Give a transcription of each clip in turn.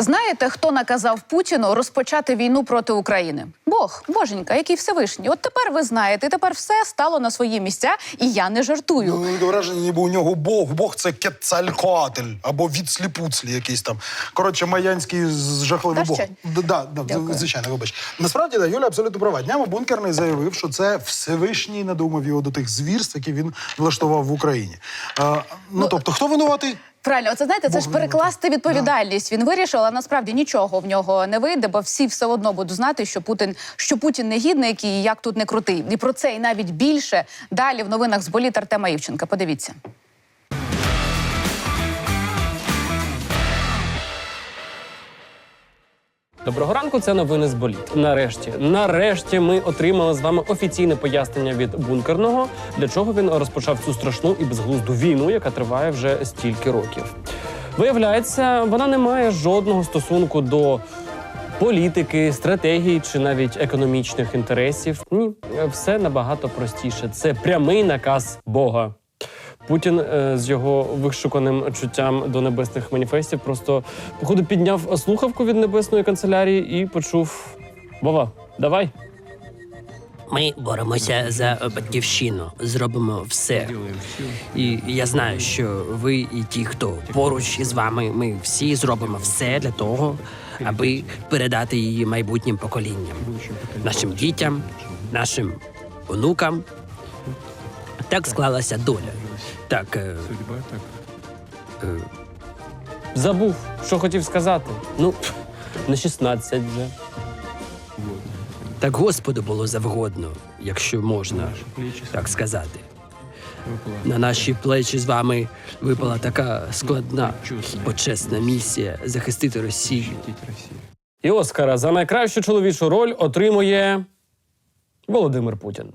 Знаєте, хто наказав Путіну розпочати війну проти України? Бог, боженька, який Всевишній. От тепер ви знаєте, тепер все стало на свої місця, і я не жартую. Ну, таке враження, ніби у нього Бог. Бог це Кецалькоатль або відсліпуцлі якийсь там. Коротше, майянський з- жахливий Та Бог. ще? Да, да, Дякую. звичайно, вибач. Насправді, да, Юля абсолютно права. Днями бункерний заявив, що це Всевишній надумав його до тих звірств, які він влаштував в Україні. А, ну, тобто, хто винуватий? Правильно, оце знаєте, це ж перекласти відповідальність. Він вирішив, але насправді нічого в нього не вийде, бо всі все одно будуть знати, що Путін, що Путін негідник і як тут не крутий. І про це і навіть більше далі в новинах з боліт Артема Івченка. Подивіться. Доброго ранку, це новини з боліт. Нарешті, нарешті, ми отримали з вами офіційне пояснення від бункерного, для чого він розпочав цю страшну і безглузду війну, яка триває вже стільки років. Виявляється, вона не має жодного стосунку до політики, стратегії чи навіть економічних інтересів. Ні, все набагато простіше. Це прямий наказ Бога. Путін е, з його вишуканим чуттям до небесних маніфестів просто походу підняв слухавку від небесної канцелярії і почув: Вова, давай. Ми боремося за батьківщину, зробимо все. І я знаю, що ви і ті, хто поруч із вами, ми всі зробимо все для того, аби передати її майбутнім поколінням, нашим дітям, нашим онукам. Так склалася доля. Так, е, Забув, що хотів сказати. Ну, не 16 вже. так Господу було завгодно, якщо можна так сказати. На наші плечі з вами випала така складна, почесна місія захистити Росію. І Оскара за найкращу чоловічу роль отримує Володимир Путін.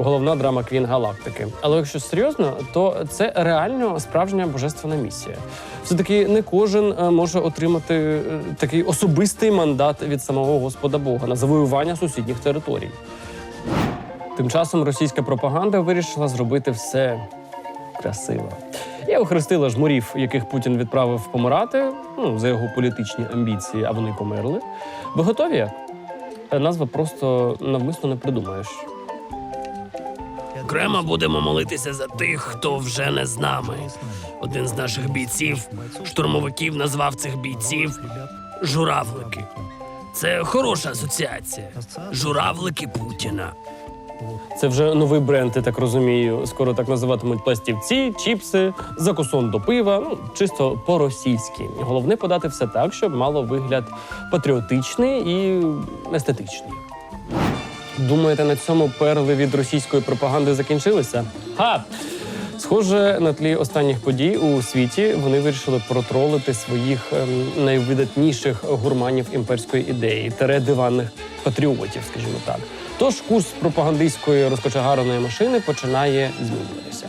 Головна драма Квін Галактики. Але якщо серйозно, то це реально справжня божественна місія. Все-таки не кожен е, може отримати е, такий особистий мандат від самого Господа Бога на завоювання сусідніх територій. Тим часом російська пропаганда вирішила зробити все красиво. І охрестила жмурів, яких Путін відправив помирати ну, за його політичні амбіції, а вони померли. Ви готові? Е, Назви просто навмисно не придумаєш. Окремо будемо молитися за тих, хто вже не з нами. Один з наших бійців, штурмовиків, назвав цих бійців журавлики. Це хороша асоціація. Журавлики Путіна. Це вже новий бренд, я так розумію. Скоро так називатимуть пластівці, чіпси, закусон до пива. Ну чисто по-російськи. Головне подати все так, щоб мало вигляд патріотичний і естетичний. Думаєте, на цьому перли від російської пропаганди закінчилися? Ха! Схоже, на тлі останніх подій у світі вони вирішили протролити своїх ем, найвидатніших гурманів імперської ідеї, тере диванних патріотів, скажімо так. Тож курс пропагандистської розкочегареної машини починає змінюватися.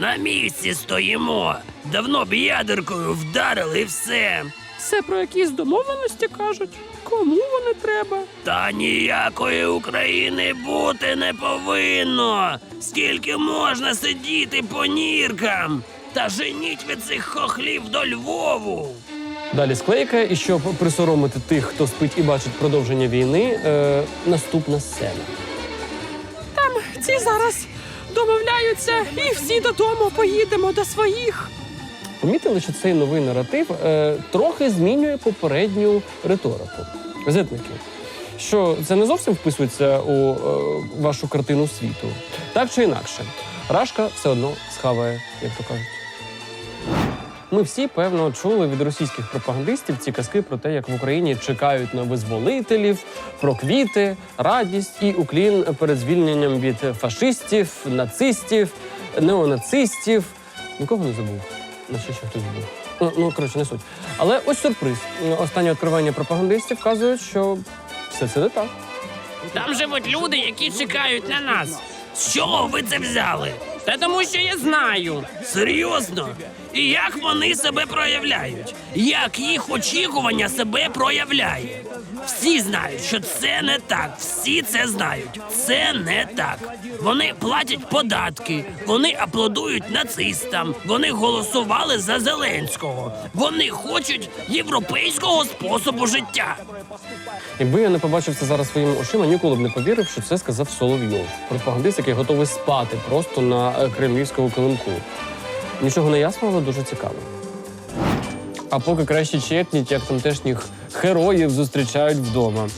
На місці стоїмо. Давно б ядеркою вдарили і все. Все про якісь домовленості кажуть. Кому вони треба? Та ніякої України бути не повинно. Скільки можна сидіти по ніркам? Та женіть від цих хохлів до Львову. Далі склейка, і щоб присоромити тих, хто спить і бачить продовження війни, е, наступна сцена. Там Ці зараз домовляються, і всі додому поїдемо до своїх. Помітили, що цей новий наратив е, трохи змінює попередню риторику. Газетники, що це не зовсім вписується у е, вашу картину світу. Так чи інакше, Рашка все одно схаває, як то кажуть. Ми всі, певно, чули від російських пропагандистів ці казки про те, як в Україні чекають на визволителів, про квіти, радість і уклін перед звільненням від фашистів, нацистів, неонацистів. Нікого не забув. Ще ще хтось був. Ну, ну коротше, не суть. Але ось сюрприз. Останнє відкривання пропагандистів вказують, що все це не так. Там живуть люди, які чекають на нас. З чого ви це взяли? Та тому, що я знаю. Серйозно? І як вони себе проявляють? Як їх очікування себе проявляє? Всі знають, що це не так. Всі це знають. Це не так. Вони платять податки, вони аплодують нацистам, вони голосували за Зеленського. Вони хочуть європейського способу життя. Якби я не побачив це зараз своїми очима, ніколи б не повірив, що це сказав Соловйов, пропагандист, який готовий спати просто на е, кремлівському килимку. Нічого не ясно, але дуже цікаво. А поки краще чекніть, як тамтешніх героїв зустрічають вдома.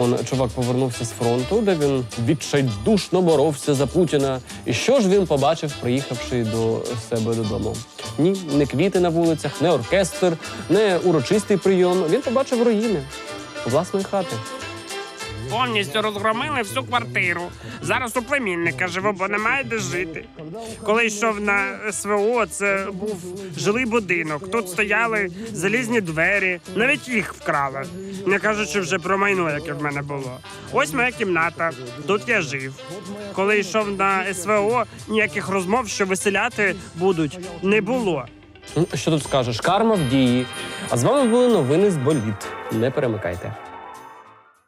Он чувак повернувся з фронту, де він відчайдушно боровся за Путіна. І що ж він побачив, приїхавши до себе додому? Ні, не квіти на вулицях, не оркестр, не урочистий прийом. Він побачив руїни власної хати. Повністю розгромили всю квартиру. Зараз у племінника живу, бо немає де жити. Коли йшов на СВО, це був жилий будинок. Тут стояли залізні двері, навіть їх вкрали. Не кажучи вже про майно, яке в мене було. Ось моя кімната. Тут я жив. Коли йшов на СВО, ніяких розмов, що виселяти будуть, не було. Ну, Що тут скажеш? Карма в дії. А з вами були новини з боліт. Не перемикайте.